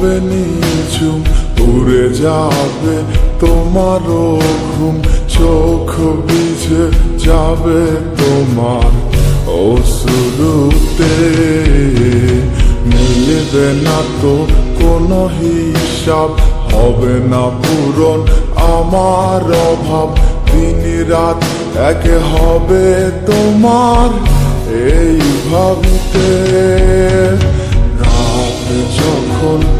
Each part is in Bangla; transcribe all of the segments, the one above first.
হবে নিঝুম, উড়ে যাবে তোমারও ঘুম, চোখ ভিজে যাবে তোমার অসুরুতে মিলবে না তো কোনো হিসাব, হবে না পূরণ আমার অভাব। দিন রাত একে হবে তোমার এই ভাবিতে। রাত যখন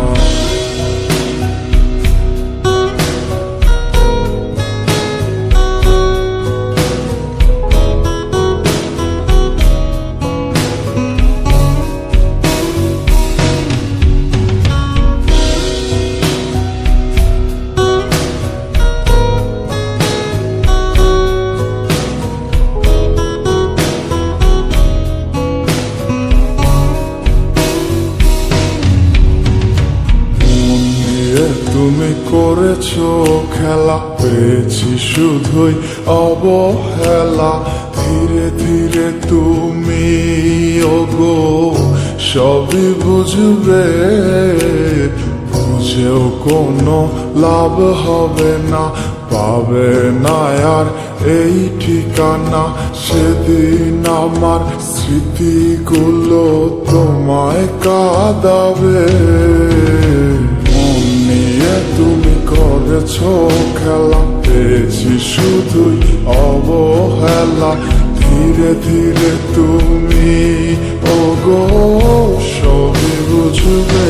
তুমি করেছ খেলা, পেয়েছি শুধুই অবহেলা। ধীরে ধীরে তুমি, ওগো, সবই বুঝবে। বুঝেও কোনো লাভ হবে না, পাবে না আর এই ঠিকানা। সেদিন আমার স্মৃতিগুলো তোমায় কাঁদাবে। তুমি করেছ খেলা, পেয়েছি শুধুই অবহেলা। ধীরে ধীরে তুমি, ওগো, সবই বুঝবে।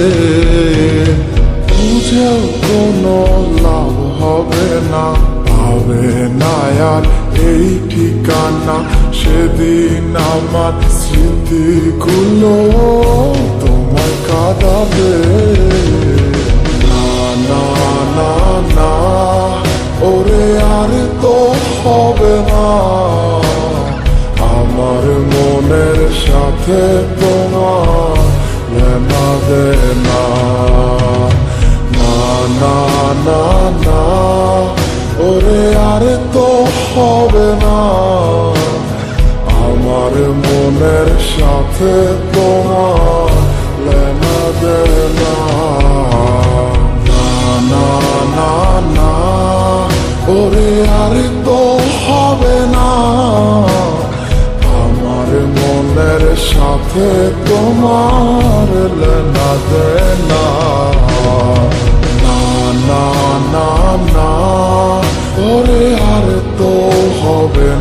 বুঝেও কোনো লাভ হবে না, পাবে না আর এই ঠিকানা। সেদিন আমার স্মৃতিগুলো তোমায় কাদা যাবে না না না না, ওরে আর তো হবে না। আমার মনের সাথে তোমার দেনা না না না না, ওরে আর তো হবে না। আমার মনের সাথে সাথে তোমার লেনা দেনা না না না না ওরে আর তো হবে